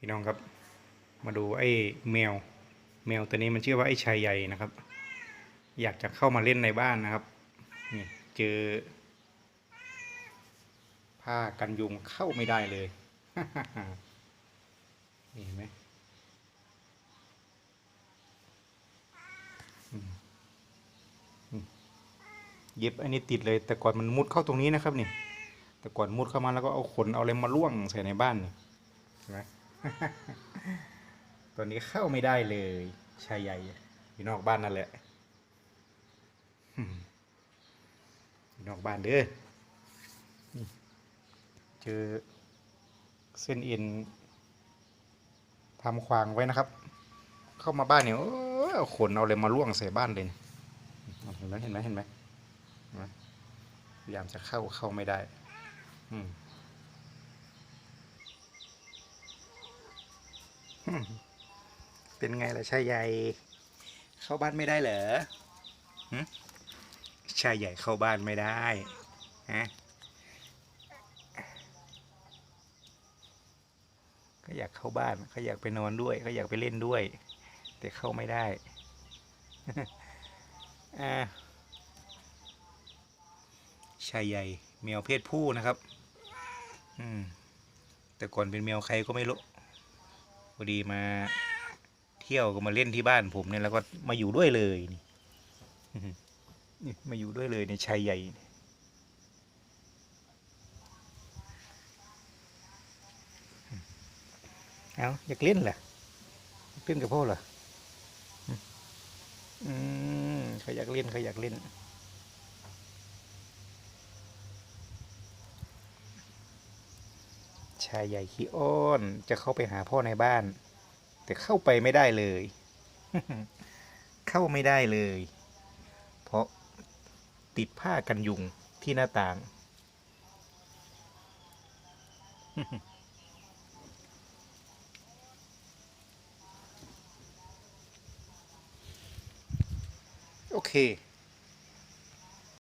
พี่น้องครับ มาดูไอ้แมว แมวตัวนี้มันชื่อว่าไอ้ชายใหญ่นะครับ อยากจะเข้ามาเล่นในบ้านนะครับนี่เจอ ผ้ากันยุงเข้าไม่ได้เลยนี่เห็นไหมเย็บอันนี้ติดเลย แต่ก่อนมันมุดเข้าตรงนี้นะครับนี่แต่ก่อนมุดเข้ามาแล้วก็เอาขนเอาอะไรมาล่วงใส่ในบ้านนี่เห็นไหม ตอนนี้เข้าไม่ได้เลยชายใหญ่อยู่นอกบ้านนั่นแหละอยู่นอกบ้านเด้อเจอเส้นเอ็นทำควางไว้นะครับ เข้ามาบ้านเนี่ยขนเอาอะไรมาล่วงใส่บ้านเลยเห็นไหมเห็นไหมเห็นไหมเห็นไหมพยายามจะเข้าเข้าไม่ได้ อืม เป็นไงล่ะชายใหญ่เข้าบ้านไม่ได้เหรอหึชายใหญ่เข้าบ้านไม่ได้ฮะก็อยากเข้าบ้านเขาอยากไปนอนด้วยเขาอยากไปเล่นด้วย แต่เข้าไม่ได้อ่าชายใหญ่แมวเพศผู้นะครับ อืม แต่ก่อนเป็นแมวใครก็ไม่รู้ พอดีมาเที่ยวก็มาเล่นที่บ้านผมเนี่ยแล้วก็มาอยู่ด้วยเลยนี่นี่มาอยู่ด้วยเลยในชายใหญ่นี่เอาอยากเล่นเหรออยากเล่นกับพ่อเหรออืมอืมเขาอยากเล่นเขาอยากเล่น ชายใหญ่ขี้อ้อนจะเข้าไปหาพ่อในบ้าน แต่เข้าไปไม่ได้เลย เข้าไม่ได้เลย เพราะติดผ้ากันยุงที่หน้าต่าง โอเค